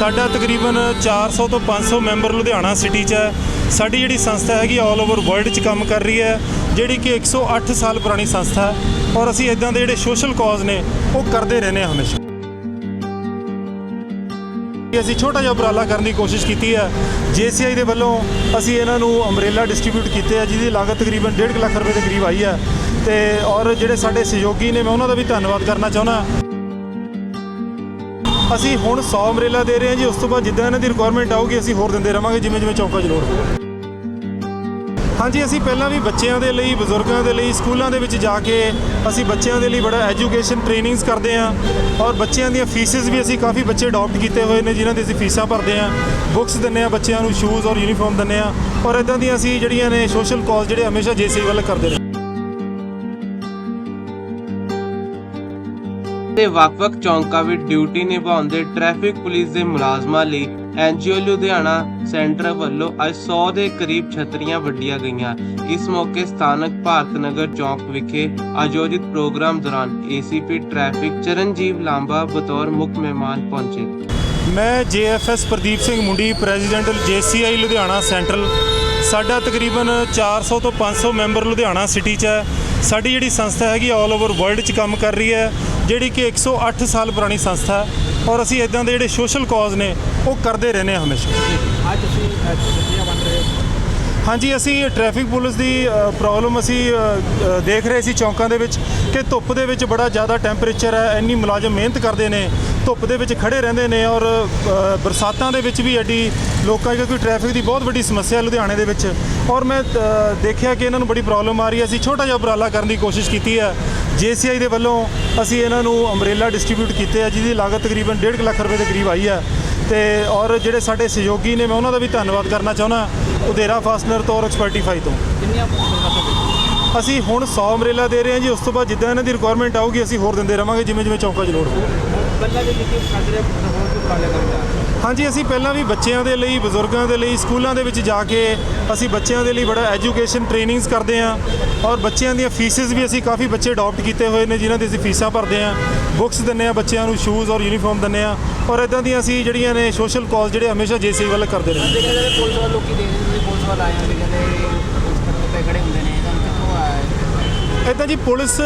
ਸਾਡਾ ਤਕਰੀਬਨ 400 ਤੋਂ 500 ਮੈਂਬਰ ਲੁਧਿਆਣਾ ਸਿਟੀ 'ਚ ਹੈ। ਸਾਡੀ ਜਿਹੜੀ ਸੰਸਥਾ ਹੈਗੀ ਆਲ ਓਵਰ ਵਰਲਡ 'ਚ ਕੰਮ ਕਰ ਰਹੀ ਹੈ। ਜਿਹੜੀ ਕਿ 108 ਸਾਲ ਪੁਰਾਣੀ ਸੰਸਥਾ ਹੈ। ਔਰ ਅਸੀਂ ਇਦਾਂ ਦੇ ਜਿਹੜੇ ਸੋਸ਼ਲ ਕਾਜ਼ ਨੇ, ਉਹ ਕਰਦੇ ਰਹਿੰਦੇ ਹਾਂ ਹਮੇਸ਼ਾ। ਅਸੀਂ ਛੋਟਾ ਜਿਹਾ ਉਪਰਾਲਾ ਕਰਨ ਦੀ ਕੋਸ਼ਿਸ਼ ਕੀਤੀ ਹੈ। ਜੀਸੀਆਈ ਦੇ ਵੱਲੋਂ ਅਸੀਂ ਇਹਨਾਂ ਨੂੰ ਅੰਬ੍ਰੇਲਾ ਡਿਸਟ੍ਰੀਬਿਊਟ ਕੀਤੇ ਆ, ਜਿਹਦੀ ਲਾਗਤ ਤਕਰੀਬਨ 1.5 ਲੱਖ ਰੁਪਏ ਦੇ ਕਰੀਬ ਆਈ ਹੈ। ਤੇ ਔਰ ਜਿਹੜੇ ਸਾਡੇ ਸਹਿਯੋਗੀ ਨੇ, ਮੈਂ ਉਹਨਾਂ ਦਾ ਵੀ ਧੰਨਵਾਦ ਕਰਨਾ ਚਾਹੁੰਦਾ। ਅਸੀਂ ਹੁਣ 100 ਅੰਬ੍ਰੇਲਾ ਦੇ ਰਹੇ ਹਾਂ ਜੀ, ਉਸ ਤੋਂ ਬਾਅਦ ਜਿੱਦਾਂ ਇਹਨਾਂ ਦੀ ਰਿਕੁਆਇਰਮੈਂਟ ਆਊਗੀ, ਅਸੀਂ ਹੋਰ ਦਿੰਦੇ ਰਵਾਂਗੇ, ਜਿਵੇਂ ਜਿਵੇਂ ਚੌਂਕਾਂ ਜ਼ਰੂਰ। ਲੋੜ ਹਾਂਜੀ, ਅਸੀਂ ਪਹਿਲਾਂ ਵੀ ਬੱਚਿਆਂ ਦੇ ਲਈ, ਬਜ਼ੁਰਗਾਂ ਦੇ ਲਈ, ਸਕੂਲਾਂ ਦੇ ਵਿੱਚ ਜਾ ਕੇ ਅਸੀਂ ਬੱਚਿਆਂ ਦੇ ਲਈ ਬੜਾ ਐਜੂਕੇਸ਼ਨ ਟ੍ਰੇਨਿੰਗਸ ਕਰਦੇ ਹਾਂ ਔਰ ਬੱਚਿਆਂ ਦੀਆਂ ਫੀਸਿਸ ਵੀ ਅਸੀਂ ਕਾਫੀ ਬੱਚੇ ਅਡਾਪਟ ਕੀਤੇ ਹੋਏ ਨੇ, ਜਿਨ੍ਹਾਂ ਦੀ ਅਸੀਂ ਫੀਸਾਂ ਭਰਦੇ ਹਾਂ। ਬੁੱਕਸ ਦਿੰਦੇ ਹਾਂ ਬੱਚਿਆਂ ਨੂੰ ਸ਼ੂਜ਼ ਔਰ ਯੂਨੀਫਾਰਮ ਦਿੰਦੇ ਹਾਂ ਔਰ ਇਦਾਂ ਦੀਆਂ ਅਸੀਂ ਜਿਹੜੀਆਂ ਨੇ ਸੋਸ਼ਲ ਕਾਜ਼ ਜਿਹੜੇ ਹਮੇਸ਼ਾ ਜੇਸੀ ਵੱਲ ਕਰਦੇ ਨੇ ਤੇ ਵੱਖ-ਵੱਖ ਚੌਂਕਾਂ ਵਿੱਚ ਡਿਊਟੀ ਨਿਭਾਉਂਦੇ ਟ੍ਰੈਫਿਕ ਪੁਲਿਸ ਦੇ ਮੁਲਾਜ਼ਮਾਂ ਲਈ ਐਨਜੀਓ ਲੁਧਿਆਣਾ ਸੈਂਟਰ ਵੱਲੋਂ ਅੱਜ 100 ਦੇ ਕਰੀਬ ਛਤਰੀਆਂ ਵੰਡੀਆਂ ਗਈਆਂ। ਇਸ ਮੌਕੇ ਸਥਾਨਕ ਭਾਰਤ ਨਗਰ ਚੌਂਕ ਵਿਖੇ ਆਯੋਜਿਤ ਪ੍ਰੋਗਰਾਮ ਦੌਰਾਨ ਏਸੀਪੀ ਟ੍ਰੈਫਿਕ ਚਰਨਜੀਵ ਲਾਂਬਾ ਬਤੌਰ ਮੁੱਖ ਮਹਿਮਾਨ ਪਹੁੰਚੇ। ਮੈਂ JFS Pradeep Singh Mundi, president JCI Ludhiana Central. ਸਾਡਾ ਤਕਰੀਬਨ 400 ਤੋਂ 500 ਮੈਂਬਰ ਲੁਧਿਆਣਾ ਸਿਟੀ 'ਚ ਹੈ। ਸਾਡੀ ਜਿਹੜੀ ਸੰਸਥਾ ਹੈਗੀ ਆਲ ਓਵਰ ਵਰਲਡ 'ਚ ਕੰਮ ਕਰ ਰਹੀ ਹੈ, ਜਿਹੜੀ ਕਿ 108 ਸਾਲ ਪੁਰਾਣੀ ਸੰਸਥਾ ਹੈ। ਔਰ ਅਸੀਂ ਇਦਾਂ ਦੇ ਜਿਹੜੇ ਸੋਸ਼ਲ ਕਾਜ਼ ਨੇ ਉਹ ਕਰਦੇ ਰਹਿੰਦੇ ਹਾਂ ਹਮੇਸ਼ਾ। ਅੱਜ ਤੁਸੀਂ ਛੁੱਟੀਆਂ ਵੰਡ ਰਹੇ ਹੋ। ਹਾਂਜੀ ਅਸੀਂ ਟ੍ਰੈਫਿਕ ਪੁਲਿਸ ਦੀ ਪ੍ਰੋਬਲਮ ਅਸੀਂ ਦੇਖ ਰਹੇ ਸੀ ਚੌਂਕਾਂ ਦੇ ਵਿੱਚ ਕਿ ਧੁੱਪ ਦੇ ਵਿੱਚ ਬੜਾ ਜ਼ਿਆਦਾ ਟੈਂਪਰੇਚਰ ਹੈ ਇੰਨੀ ਮੁਲਾਜ਼ਮ ਮਿਹਨਤ ਕਰਦੇ ਨੇ ਧੁੱਪ ਦੇ ਵਿੱਚ ਖੜੇ ਰਹਿੰਦੇ ਨੇ ਔਰ ਬਰਸਾਤਾਂ ਦੇ ਵਿੱਚ ਵੀ ਐਡੀ ਲੋਕਾਂ ਕਿਉਂਕਿ ਟ੍ਰੈਫਿਕ ਦੀ ਬਹੁਤ ਵੱਡੀ ਸਮੱਸਿਆ ਲੁਧਿਆਣੇ ਦੇ ਵਿੱਚ। ਔਰ ਮੈਂ ਦੇਖਿਆ ਕਿ ਇਹਨਾਂ ਨੂੰ ਬੜੀ ਪ੍ਰੋਬਲਮ ਆ ਰਹੀ ਹੈ। ਅਸੀਂ ਛੋਟਾ ਜਿਹਾ ਉਪਰਾਲਾ ਕਰਨ ਦੀ ਕੋਸ਼ਿਸ਼ ਕੀਤੀ ਹੈ। ਜੀਸੀਆਈ ਦੇ ਵੱਲੋਂ ਅਸੀਂ ਇਹਨਾਂ ਨੂੰ ਅੰਬ੍ਰੇਲਾ ਡਿਸਟ੍ਰੀਬਿਊਟ ਕੀਤੇ ਆ ਜਿਹਦੀ ਲਾਗਤ ਤਕਰੀਬਨ 1.5 ਲੱਖ ਰੁਪਏ ਦੇ ਕਰੀਬ ਆਈ ਹੈ ਤੇ ਔਰ ਜਿਹੜੇ ਸਾਡੇ ਸਹਿਯੋਗੀ ਨੇ ਮੈਂ ਉਹਨਾਂ ਦਾ ਵੀ ਧੰਨਵਾਦ ਕਰਨਾ ਚਾਹੁੰਦਾ ਉਦੇਰਾ ਫਾਸਨਰ ਤੋਂ ਔਰ ਐਕਸਪਰਟੀਫਾਈ ਤੋਂ। ਕਿੰਨੀਆਂ ਅਸੀਂ ਹੁਣ 100 ਅੰਬ੍ਰੇਲਾ ਦੇ ਰਹੇ ਹਾਂ ਜੀ ਉਸ ਤੋਂ ਬਾਅਦ ਜਿੱਦਾਂ ਇਹਨਾਂ ਦੀ ਰਿਕੁਆਇਰਮੈਂਟ ਆਊਗੀ ਅਸੀਂ ਹੋਰ ਦਿੰਦੇ ਰਵਾਂਗੇ ਜਿਵੇਂ ਜਿਵੇਂ ਚੌਂਕਾਂ 'ਚ ਲੋੜ ਪਹਿਲਾਂ ਵੀ ਲਿਖੀ ਸਾਡੇ ਹੋਰ ਵੀ ਉਪਰਾਲੇ ਕਰਦਾ ਹਾਂਜੀ ਅਸੀਂ ਪਹਿਲਾਂ ਵੀ ਬੱਚਿਆਂ ਦੇ ਲਈ ਬਜ਼ੁਰਗਾਂ ਦੇ ਲਈ ਸਕੂਲਾਂ ਦੇ ਵਿੱਚ ਜਾ ਕੇ ਅਸੀਂ ਬੱਚਿਆਂ ਦੇ ਲਈ ਬੜਾ ਐਜੂਕੇਸ਼ਨ ਟ੍ਰੇਨਿੰਗਸ ਕਰਦੇ ਹਾਂ ਔਰ ਬੱਚਿਆਂ ਦੀਆਂ ਫੀਸਿਸ ਵੀ ਅਸੀਂ ਕਾਫੀ ਬੱਚੇ ਅਡਾਪਟ ਕੀਤੇ ਹੋਏ ਨੇ ਜਿਨ੍ਹਾਂ ਦੀ ਅਸੀਂ ਫੀਸਾਂ ਭਰਦੇ ਹਾਂ। ਬੁੱਕਸ ਦਿੰਦੇ ਹਾਂ ਬੱਚਿਆਂ ਨੂੰ ਸ਼ੂਜ਼ ਔਰ ਯੂਨੀਫਾਰਮ ਦਿੰਦੇ ਹਾਂ ਔਰ ਇਦਾਂ ਦੀਆਂ ਅਸੀਂ ਜਿਹੜੀਆਂ ਨੇ ਸੋਸ਼ਲ ਕਾਜ਼ ਜਿਹੜੇ ਹਮੇਸ਼ਾ ਜੇਸੀ ਵੱਲ ਕਰਦੇ ਰਹੇ ਦੇਖਿਆ ਜਾਵੇ ਪੁਲਿਸ ਵਾਲੇ ਲੋਕੀ ਦੇਖਦੇ ਤੁਸੀਂ ਪੁਲਿਸ ਵਾਲੇ ਆਏ ਹੋ ਵੀ ਕਹਿੰਦੇ ਪੁਲਿਸ ਖੜੇ ਹੁੰਦੇ ਨੇ ਤੁਹਾਨੂੰ ਕਿੱਥੋਂ ਆਇਆ ਹੈ? ਇਦਾਂ ਜੀ ਪੁਲਿਸ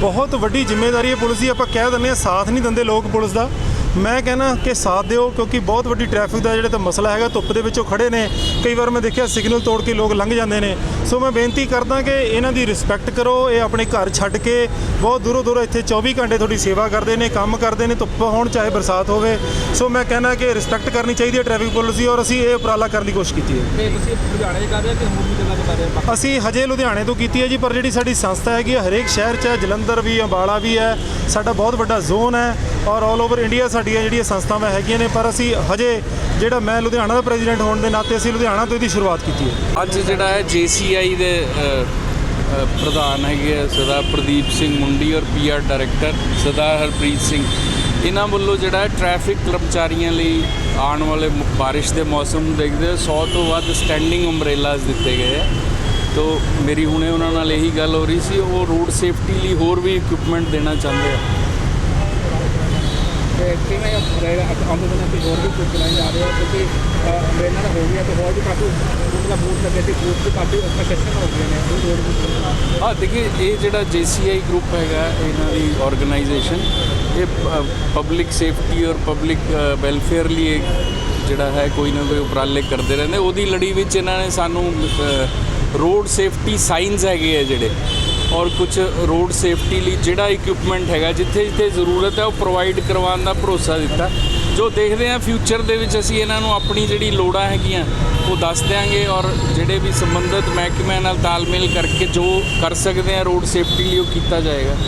ਬਹੁਤ ਵੱਡੀ ਜ਼ਿੰਮੇਵਾਰੀ ਹੈ। ਪੁਲਿਸ ਦੀ ਆਪਾਂ ਕਹਿ ਦਿੰਦੇ ਹਾਂ, ਸਾਥ ਨਹੀਂ ਦਿੰਦੇ ਲੋਕ ਪੁਲਿਸ ਦਾ। ਮੈਂ ਕਹਿੰਦਾ ਕਿ ਸਾਥ ਦਿਓ ਕਿਉਂਕਿ ਬਹੁਤ ਵੱਡੀ ਟ੍ਰੈਫਿਕ ਦਾ ਜਿਹੜਾ ਤਾਂ ਮਸਲਾ ਹੈਗਾ ਧੁੱਪ ਦੇ ਵਿੱਚੋਂ ਖੜੇ ਨੇ। ਕਈ ਵਾਰ ਮੈਂ ਦੇਖਿਆ ਸਿਗਨਲ ਤੋੜ ਕੇ ਲੋਕ ਲੰਘ ਜਾਂਦੇ ਨੇ। ਸੋ ਮੈਂ ਬੇਨਤੀ ਕਰਦਾ ਕਿ ਇਹਨਾਂ ਦੀ ਰਿਸਪੈਕਟ ਕਰੋ ਇਹ ਆਪਣੇ ਘਰ ਛੱਡ ਕੇ ਬਹੁਤ ਦੂਰੋਂ ਦੂਰੋਂ ਇੱਥੇ 24 ਘੰਟੇ ਤੁਹਾਡੀ ਸੇਵਾ ਕਰਦੇ ਨੇ ਕੰਮ ਕਰਦੇ ਨੇ ਧੁੱਪ ਹੋਣ ਚਾਹੇ ਬਰਸਾਤ ਹੋਵੇ। ਸੋ ਮੈਂ ਕਹਿੰਦਾ ਕਿ ਰਿਸਪੈਕਟ ਕਰਨੀ ਚਾਹੀਦੀ ਹੈ ਟ੍ਰੈਫਿਕ ਪੁਲਿਸ ਦੀ ਔਰ ਅਸੀਂ ਇਹ ਉਪਰਾਲਾ ਕਰਨ ਦੀ ਕੋਸ਼ਿਸ਼ ਕੀਤੀ ਹੈ। ਤੁਸੀਂ ਲੁਧਿਆਣੇ ਕਰ ਰਹੇ ਹੋ ਕਿ ਹੋਰ ਵੀ ਜਗ੍ਹਾ 'ਤੇ ਕਰ ਰਹੇ ਹੋ? ਅਸੀਂ ਹਜੇ ਲੁਧਿਆਣੇ ਤੋਂ ਕੀਤੀ ਹੈ ਜੀ ਪਰ ਜਿਹੜੀ ਸਾਡੀ ਸੰਸਥਾ ਹੈਗੀ ਹਰੇਕ ਸ਼ਹਿਰ 'ਚ ਹੈ ਜਲੰਧਰ ਵੀ ਅੰਬਾਲਾ ਵੀ ਹੈ ਸਾਡਾ ਬਹੁਤ ਵੱਡਾ ਜ਼ੋਨ ਹੈ। ਔਰ ਆਲ ਓਵਰ ਇੰਡੀਆ ਸਾਡੀਆਂ ਜਿਹੜੀਆਂ ਸੰਸਥਾਵਾਂ ਹੈਗੀਆਂ ਨੇ ਪਰ ਅਸੀਂ ਹਜੇ ਜਿਹੜਾ ਮੈਂ ਲੁਧਿਆਣਾ ਦਾ ਪ੍ਰੈਜ਼ੀਡੈਂਟ ਹੋਣ ਦੇ ਨਾਤੇ ਅਸੀਂ ਲੁਧਿਆਣਾ ਤੋਂ ਇਹਦੀ ਸ਼ੁਰੂਆਤ ਕੀਤੀ ਹੈ। ਅੱਜ ਜਿਹੜਾ ਹੈ ਜੀਸੀਆਈ ਦੇ ਅ, ਅ, ਪ੍ਰਧਾਨ ਹੈਗੇ ਆ ਸਰਦਾਰ ਪ੍ਰਦੀਪ ਸਿੰਘ ਮੁੰਡੀ ਔਰ ਪੀਆਰ ਡਾਇਰੈਕਟਰ ਸਰਦਾਰ ਹਰਪ੍ਰੀਤ ਸਿੰਘ। ਇਹਨਾਂ ਵੱਲੋਂ ਜਿਹੜਾ ਹੈ ਟ੍ਰੈਫਿਕ ਕਰਮਚਾਰੀਆਂ ਲਈ ਆਉਣ ਵਾਲੇ ਮ- ਬਾਰਿਸ਼ ਦੇ ਮੌਸਮ ਨੂੰ ਦੇਖਦੇ ਹੋਏ 100 ਤੋਂ ਵੱਧ ਸਟੈਂਡਿੰਗ ਅੰਬ੍ਰੇਲਾਸ ਦਿੱਤੇ ਗਏ ਆ। ਤੋ ਮੇਰੀ ਹੁਣੇ ਉਹਨਾਂ ਨਾਲ ਇਹੀ ਗੱਲ ਹੋ ਰਹੀ ਸੀ ਉਹ ਰੋਡ ਸੇਫਟੀ ਲਈ ਹੋਰ ਵੀ ਇਕਵਿਪਮੈਂਟ ਦੇਣਾ ਚਾਹੁੰਦੇ ਆ। ਤੇ ਕਿਵੇਂ ਆਉਂਦੇ ਦਿਨਾਂ ਤੇ ਹੋਰ ਵੀ ਕੁਝ ਚਲਾਏ ਜਾ ਰਹੇ ਹੋ। ਕਿਉਂਕਿ ਅੰਬਰੇਲਾ ਦਾ ਹੋ ਗਿਆ ਤੇ ਹੋਰ ਵੀ ਕਾਫੀ ਫੂਡ ਬੂਟ ਲੱਗੇ ਤੇ ਫੂਡ ਵੀ ਕਾਫੀ ਕੰਸੈਸ਼ਨ ਹੋ ਗਏ ਨੇ। ਉਹ ਰੋਡ ਹਾਂ। ਦੇਖਿਏ ਇਹ ਜਿਹੜਾ JCI ਗਰੁੱਪ ਹੈਗਾ, ਇਹਨਾਂ ਦੀ ਆਰਗੇਨਾਈਜੇਸ਼ਨ ਇਹ ਪਬਲਿਕ ਸੇਫਟੀ ਔਰ ਪਬਲਿਕ ਵੈਲਫੇਅਰ ਲਈ ਇਹ ਜਿਹੜਾ ਹੈ, ਕੋਈ ਨਾ ਕੋਈ ਉਪਰਾਲੇ ਕਰਦੇ ਰਹਿੰਦੇ। ਉਹਦੀ ਲੜੀ ਵਿੱਚ ਇਹਨਾਂ ਨੇ ਸਾਨੂੰ ਰੋਡ ਸੇਫਟੀ ਸਾਈਨਸ ਹੈਗੇ ਆ ਜਿਹੜੇ। ਔਰ ਕੁਝ ਰੋਡ ਸੇਫਟੀ ਲਈ ਜਿਹੜਾ ਇਕਵਿਪਮੈਂਟ ਹੈਗਾ, ਜਿੱਥੇ ਜਿੱਥੇ ਜ਼ਰੂਰਤ ਹੈ, ਉਹ ਪ੍ਰੋਵਾਈਡ ਕਰਵਾਉਣ ਦਾ ਭਰੋਸਾ ਦਿੱਤਾ। ਜੋ ਦੇਖਦੇ ਹਾਂ ਫਿਊਚਰ ਦੇ ਵਿੱਚ ਅਸੀਂ ਇਹਨਾਂ ਨੂੰ ਆਪਣੀ ਜਿਹੜੀ ਲੋੜਾਂ ਹੈਗੀਆਂ, ਉਹ ਦੱਸ ਦਿਆਂਗੇ ਔਰ ਜਿਹੜੇ ਵੀ ਸੰਬੰਧਿਤ ਮਹਿਕਮਿਆਂ ਨਾਲ ਤਾਲਮੇਲ ਕਰਕੇ ਜੋ ਕਰ ਸਕਦੇ ਆ ਰੋਡ ਸੇਫਟੀ ਲਈ ਉਹ ਕੀਤਾ ਜਾਏਗਾ।